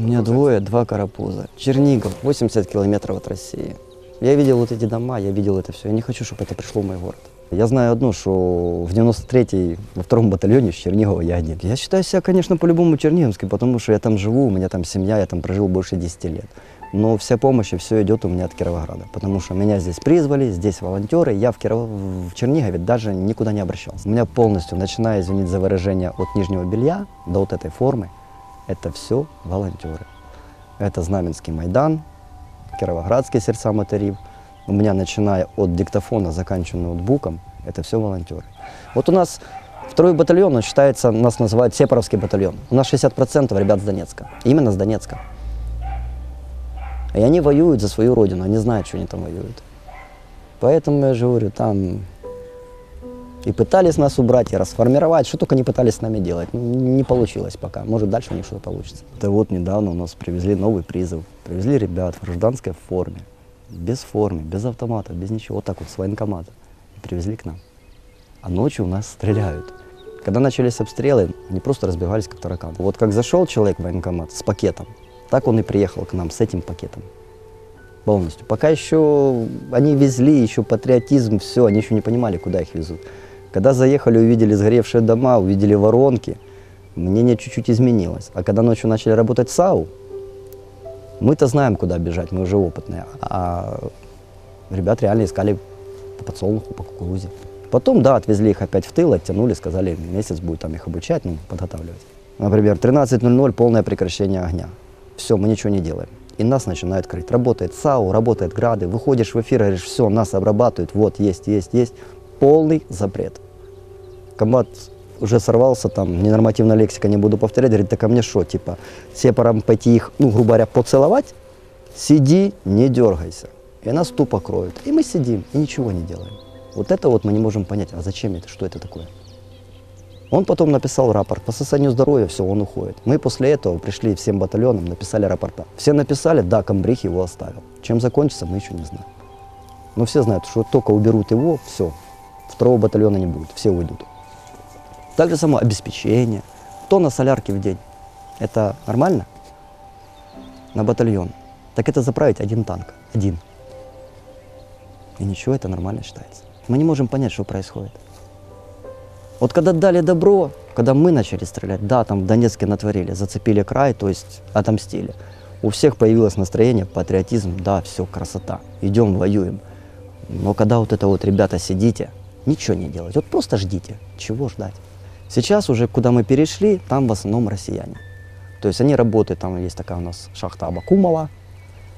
У меня двое, два карапуза. Чернигов, 80 километров от России. Я видел вот эти дома, я видел это все. Я не хочу, чтобы это пришло в мой город. Я знаю одно, что в 93-й, во втором батальоне с Чернигова я один. Я считаю себя, конечно, по-любому черниговским, потому что я там живу, у меня там семья, я там прожил больше 10 лет. Но вся помощь и все идет у меня от Кировограда, потому что меня здесь призвали, здесь волонтеры, я в, Киров... в Чернигове даже никуда не обращался. У меня полностью, начиная, извините за выражение, от нижнего белья до вот этой формы, это все волонтеры. Это Знаменский Майдан, Кировоградские сердца матерів. У меня, начиная от диктофона, заканчивая ноутбуком, это все волонтеры. Вот у нас второй батальон, он считается, нас называют Сепаровский батальон. У нас 60% ребят с Донецка. Именно с Донецка. И они воюют за свою родину, они знают, что они там воюют. Поэтому я же говорю, там и пытались нас убрать, и расформировать, что только не пытались с нами делать. Ну, Не получилось пока. Может, дальше у них что-то получится. Да вот недавно у нас привезли новый призыв. Привезли ребят в гражданской форме. Без формы, без автомата, без ничего. Вот так вот, с военкомата. И привезли к нам. А ночью у нас стреляют. Когда начались обстрелы, они просто разбегались как тараканы. Вот как зашел человек в военкомат с пакетом, так он и приехал к нам с этим пакетом. Полностью. Пока еще они везли, еще патриотизм, все, они еще не понимали, куда их везут. Когда заехали, увидели сгоревшие дома, увидели воронки, мнение чуть-чуть изменилось. А когда ночью начали работать САУ, мы-то знаем, куда бежать, мы уже опытные. А ребят реально искали по подсолнуху, по кукурузе. Потом, да, отвезли их опять в тыл, оттянули, сказали, месяц будет там их обучать, ну, подготавливать. Например, 13.00 полное прекращение огня. Все, мы ничего не делаем. И нас начинают крыть. Работает САУ, работает ГРАДы. Выходишь в эфир, говоришь, все, нас обрабатывают, вот, есть, есть, есть. Полный запрет. Комбат уже сорвался, там, ненормативная лексика, не буду повторять, говорит, да ко мне что, типа, сепаром пойти их, ну, грубо говоря, поцеловать, сиди, не дергайся. И нас тупо кроют. И мы сидим, и ничего не делаем. Вот это вот мы не можем понять, а зачем это, что это такое? Он потом написал рапорт по состоянию здоровья, все, он уходит. Мы после этого пришли всем батальонам, написали рапорта. Все написали, да, комбриг его оставил. Чем закончится, мы еще не знаем. Но все знают, что только уберут его, все, второго батальона не будет, все уйдут. Так же само обеспечение. Тонна солярки в день. Это нормально? На батальон. Так это заправить один танк. Один. И ничего, это нормально считается. Мы не можем понять, что происходит. Вот когда дали добро, когда мы начали стрелять, да, там в Донецке натворили, зацепили край, то есть отомстили. У всех появилось настроение, патриотизм, да, все, красота, идем, воюем. Но когда вот это вот, ребята, сидите, ничего не делать, вот просто ждите, чего ждать. Сейчас уже, куда мы перешли, там в основном россияне. То есть они работают, там есть такая у нас шахта Абакумова,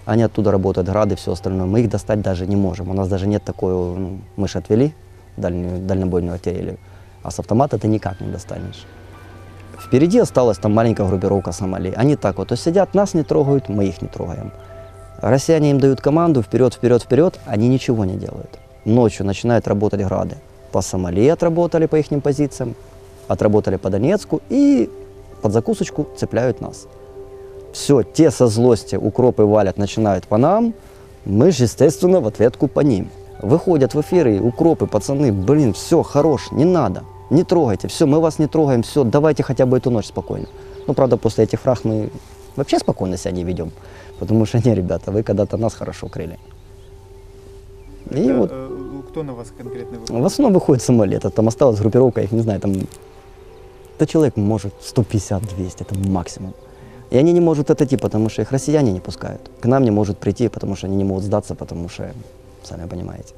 они оттуда работают, грады, все остальное. Мы их достать даже не можем. У нас даже нет такой, ну, мы же отвели дальнюю, дальнобойную артиллерию, а с автомата ты никак не достанешь. Впереди осталась там маленькая группировка Сомали. Они так вот, то сидят, нас не трогают, мы их не трогаем. Россияне им дают команду вперед, вперед, вперед, они ничего не делают. Ночью начинают работать грады. По Сомали отработали по их позициям, отработали по Донецку и под закусочку цепляют нас. Все, те со злости укропы валят, начинают по нам, мы же, естественно, в ответку по ним. Выходят в эфиры, укропы, пацаны, блин, все, хорош, не надо, не трогайте, все, мы вас не трогаем, все, давайте хотя бы эту ночь спокойно. Ну, правда, после этих фраг мы вообще спокойно себя не ведем, потому что, не, ребята, вы когда-то нас хорошо крыли. И Это, вот э, кто на вас конкретно в выходит? основном выходит самолет, там осталась группировка, их не знаю, там, да человек может 150-200, это максимум. И они не могут отойти, потому что их россияне не пускают. К нам не может прийти, потому что они не могут сдаться, потому что, сами понимаете,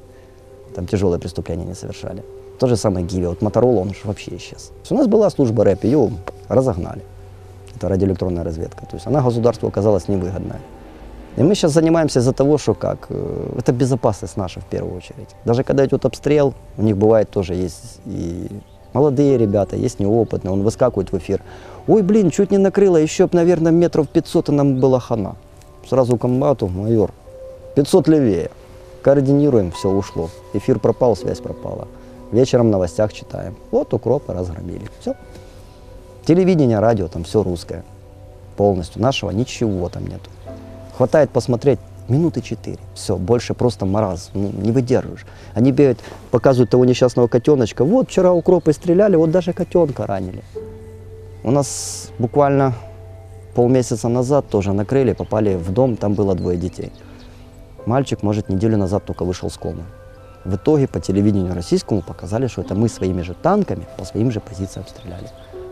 там тяжелые преступления не совершали. То же самое Гиви, вот Моторола, он же вообще исчез. У нас была служба рэп, ее разогнали. Это радиоэлектронная разведка. То есть она государству оказалась невыгодная. И мы сейчас занимаемся из-за того, что как, э, это безопасность наша в первую очередь. Даже когда идет обстрел, у них бывает тоже есть и молодые ребята, есть неопытные, он выскакивает в эфир. Ой, блин, чуть не накрыло, еще, наверное, метров 500, и нам была хана. Сразу комбату, майор, 500 левее. Координируем, все ушло. Эфир пропал, связь пропала. Вечером в новостях читаем. Вот укропы разгромили. Все. Телевидение, радио, там все русское. Полностью. Нашего ничего там нету. Хватает посмотреть минуты четыре. Все, больше просто маразм, ну, не выдерживаешь. Они бегают, показывают того несчастного котеночка. Вот вчера укропы стреляли, вот даже котенка ранили. У нас буквально полмесяца назад тоже накрыли, попали в дом, там было двое детей. Мальчик, может, неделю назад только вышел с комы. В итоге по телевидению российскому показали, что это мы своими же танками по своим же позициям стреляли.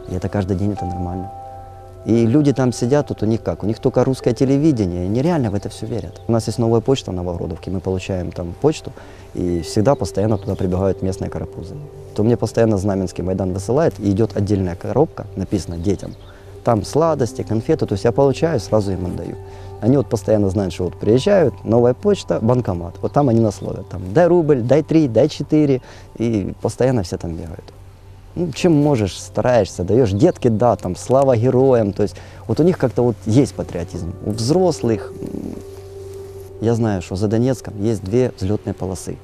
И это каждый день это нормально. И люди там сидят, тут у них как? У них только русское телевидение, и нереально в это все верят. У нас есть новая почта на Новогродовке, мы получаем там почту, и всегда постоянно туда прибегают местные карапузы. То мне постоянно Знаменский Майдан высылает, и идет отдельная коробка, написано детям. Там сладости, конфеты, то есть я получаю, сразу им отдаю. Они вот постоянно знают, что вот приезжают, новая почта, банкомат. Вот там они нас ловят. Там, дай рубль, дай три, дай четыре. И постоянно все там бегают. Ну, чем можешь, стараешься, даешь детки, да, там, слава героям. То есть вот у них как-то вот есть патриотизм. У взрослых, я знаю, что за Донецком есть две взлетные полосы.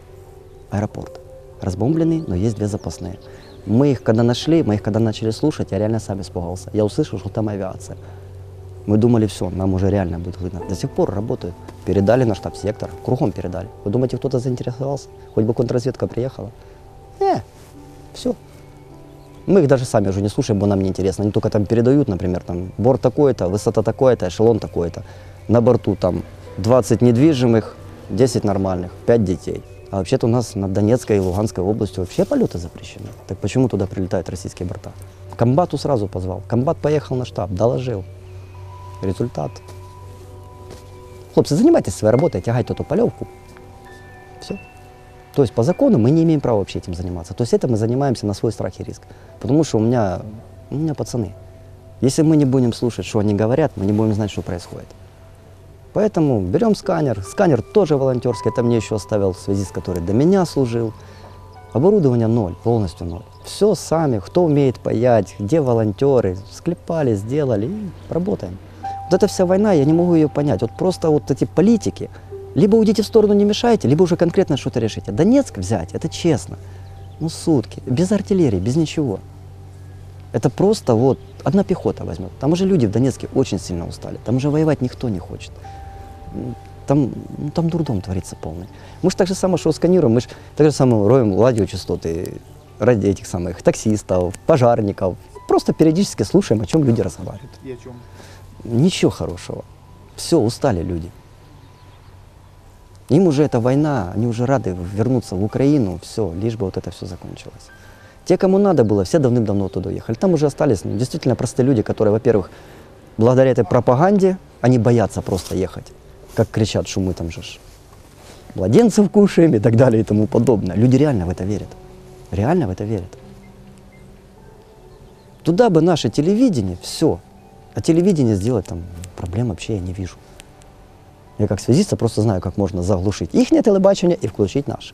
Аэропорт. Разбомбленный, но есть две запасные. Мы их когда нашли, мы их когда начали слушать, я реально сам испугался. Я услышал, что там авиация. Мы думали, все, нам уже реально будет выгодно. До сих пор работают. Передали на штаб-сектор, кругом передали. Вы думаете, кто-то заинтересовался? Хоть бы контрразведка приехала? Не, все. Мы их даже сами уже не слушаем, бо нам не интересно. Они только там передают, например, там борт такой-то, высота такой-то, эшелон такой-то. На борту там 20 недвижимых, 10 нормальных, 5 детей. А вообще-то у нас над Донецкой и Луганской областью вообще полеты запрещены. Так почему туда прилетают российские борта? Комбату сразу позвал. Комбат поехал на штаб, доложил. Результат. Хлопцы, занимайтесь своей работой, тягайте эту полевку. То есть по закону мы не имеем права вообще этим заниматься. То есть это мы занимаемся на свой страх и риск. Потому что у меня, у меня пацаны. Если мы не будем слушать, что они говорят, мы не будем знать, что происходит. Поэтому берем сканер. Сканер тоже волонтерский. Это мне еще оставил связист, который до меня служил. Оборудование ноль, полностью ноль. Все сами, кто умеет паять, где волонтеры, склепали, сделали и работаем. Вот эта вся война, я не могу ее понять. Вот просто вот эти политики, либо уйдите в сторону, не мешайте, либо уже конкретно что-то решите. Донецк взять, это честно. Ну, сутки, без артиллерии, без ничего. Это просто вот одна пехота возьмет. Там уже люди в Донецке очень сильно устали. Там уже воевать никто не хочет. Там, ну, там дурдом творится полный. Мы же так же самое, что сканируем, мы же так же самое роем радиочастоты ради этих самых таксистов, пожарников. Просто периодически слушаем, о чем люди разговаривают. И о чем? Ничего хорошего. Все, устали люди. Им уже эта война, они уже рады вернуться в Украину, все, лишь бы вот это все закончилось. Те, кому надо было, все давным-давно туда уехали. Там уже остались ну, действительно простые люди, которые, во-первых, благодаря этой пропаганде, они боятся просто ехать. Как кричат, что мы там же младенцев кушаем и так далее и тому подобное. Люди реально в это верят. Реально в это верят. Туда бы наше телевидение, все. А телевидение сделать там проблем вообще я не вижу. Я как связиста просто знаю, как можно заглушить их телебачение и включить наше.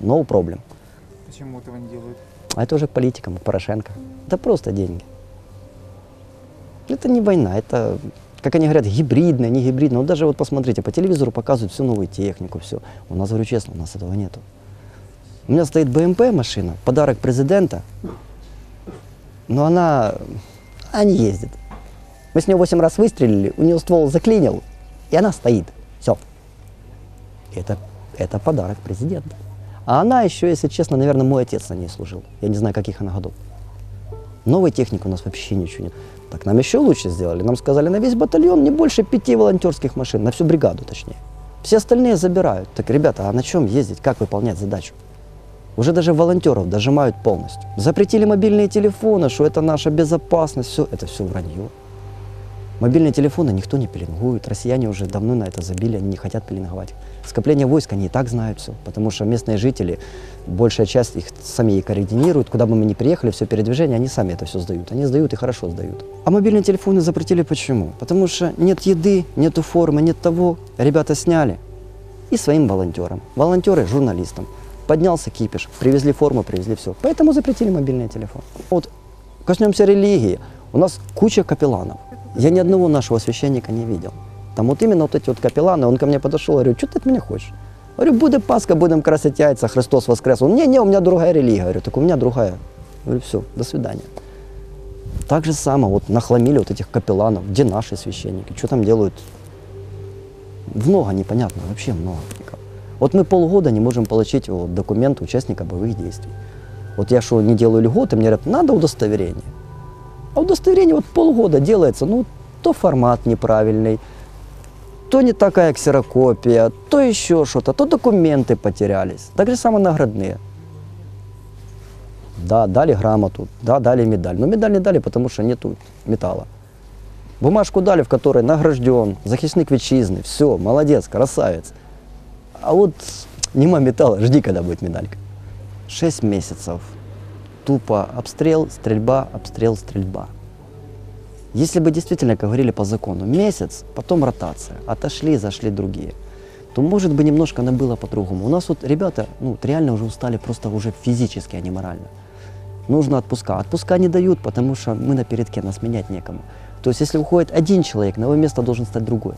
No problem. Почему этого не делают? А это уже к политикам, к Порошенко. Это просто деньги. Это не война, это, как они говорят, гибридная, не гибридная. Вот даже вот посмотрите, по телевизору показывают всю новую технику, все. У нас, говорю честно, у нас этого нету. У меня стоит БМП машина, подарок президента, но она, она не ездит. Мы с нее 8 раз выстрелили, у нее ствол заклинил, и она стоит. Все. Это, это подарок президента. А она еще, если честно, наверное, мой отец на ней служил. Я не знаю, каких она годов. Новой техники у нас вообще ничего нет. Так нам еще лучше сделали. Нам сказали, на весь батальон не больше пяти волонтерских машин, на всю бригаду точнее. Все остальные забирают. Так, ребята, а на чем ездить, как выполнять задачу? Уже даже волонтеров дожимают полностью. Запретили мобильные телефоны, что это наша безопасность, все, это все вранье. Мобильные телефоны никто не пеленгует. Россияне уже давно на это забили, они не хотят пеленговать. Скопление войск они и так знают все, потому что местные жители, большая часть их сами и координируют. Куда бы мы ни приехали, все передвижение, они сами это все сдают. Они сдают и хорошо сдают. А мобильные телефоны запретили почему? Потому что нет еды, нету формы, нет того. Ребята сняли. И своим волонтерам. Волонтеры журналистам. Поднялся кипиш, привезли форму, привезли все. Поэтому запретили мобильные телефоны. Вот коснемся религии. У нас куча капелланов. Я ни одного нашего священника не видел. Там вот именно вот эти вот капелланы, он ко мне подошел, говорю, что ты от меня хочешь? Говорю, буде Пасха, будем красить яйца, Христос воскрес. Он, не-не, у меня другая религия. Говорю, так у меня другая. Говорю, все, до свидания. Так же само, вот нахламили вот этих капелланов, где наши священники, что там делают? Много непонятно, вообще много. Вот мы полгода не можем получить вот, документ участника боевых действий. Вот я что, не делаю льготы, мне говорят, надо удостоверение. А удостоверение вот полгода делается, ну, то формат неправильный, то не такая ксерокопия, то еще что-то, то документы потерялись. Так же самое наградные. Да, дали грамоту, да, дали медаль. Но медаль не дали, потому что нету металла. Бумажку дали, в которой награжден, захисник вітчизни, все, молодец, красавец. А вот нема металла, жди, когда будет медалька. Шесть месяцев. Тупо обстрел, стрельба, обстрел, стрельба. Если бы действительно, говорили по закону, месяц, потом ротация, отошли, зашли другие, то, может бы, немножко оно было по-другому. У нас вот ребята, ну, вот реально уже устали просто уже физически, а не морально. Нужно отпуска. Отпуска не дают, потому что мы на передке, нас менять некому. То есть, если уходит один человек, на его место должен стать другой.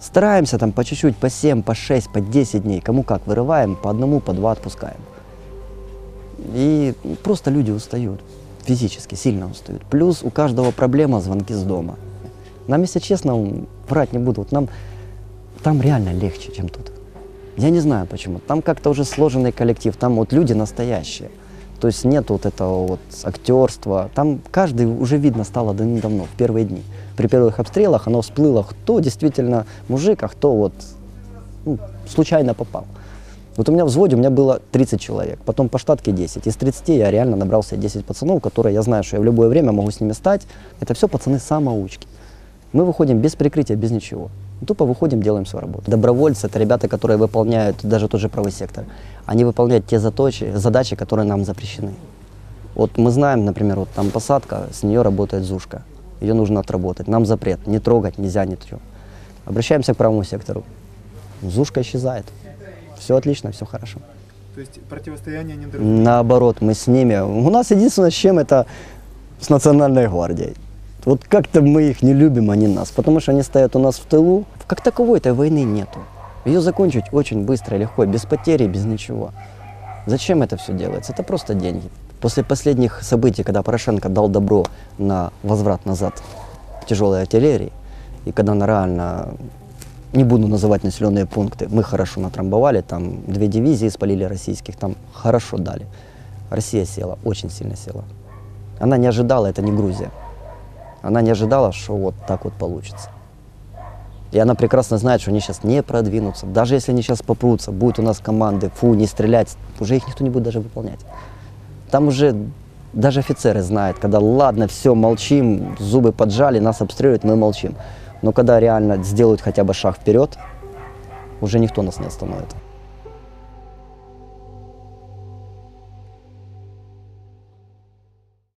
Стараемся там по чуть-чуть, по 7, по 6, по 10 дней, кому как, вырываем, по одному, по два отпускаем. И просто люди устают, физически сильно устают. Плюс у каждого проблема звонки с дома. Нам, если честно, врать не буду, вот нам там реально легче, чем тут. Я не знаю почему. Там как-то уже сложенный коллектив, там вот люди настоящие. То есть нет вот этого вот актерства. Там каждый уже видно стало давно, в первые дни. При первых обстрелах оно всплыло, кто действительно мужик, а кто вот ну, случайно попал. Вот у меня в взводе у меня было 30 человек, потом по штатке 10. Из 30 я реально набрал себе 10 пацанов, которые я знаю, что я в любое время могу с ними стать. Это все пацаны самоучки. Мы выходим без прикрытия, без ничего. Тупо выходим, делаем свою работу. Добровольцы – это ребята, которые выполняют даже тот же правый сектор. Они выполняют те заточи, задачи, которые нам запрещены. Вот мы знаем, например, вот там посадка, с нее работает ЗУшка. Ее нужно отработать. Нам запрет, не трогать, нельзя, ничего. Обращаемся к правому сектору. ЗУшка исчезает. Все отлично, все хорошо. То есть противостояние не дружно. Наоборот, мы с ними. У нас единственное, с чем это с Национальной гвардией. Вот как-то мы их не любим, они нас, потому что они стоят у нас в тылу. Как таковой этой войны нету. Ее закончить очень быстро, легко, без потери, без ничего. Зачем это все делается? Это просто деньги. После последних событий, когда Порошенко дал добро на возврат назад тяжелой артиллерии, и когда она реально, не буду называть населенные пункты, мы хорошо натрамбовали, там две дивизии спалили российских, там хорошо дали. Россия села, очень сильно села. Она не ожидала, это не Грузия. Она не ожидала, что вот так вот получится. И она прекрасно знает, что они сейчас не продвинутся. Даже если они сейчас попрутся, будет у нас команды, фу, не стрелять, уже их никто не будет даже выполнять. Там уже даже офицеры знают, когда ладно, все, молчим, зубы поджали, нас обстреливают, мы молчим. Но когда реально сделают хотя бы шаг вперед, уже никто нас не остановит.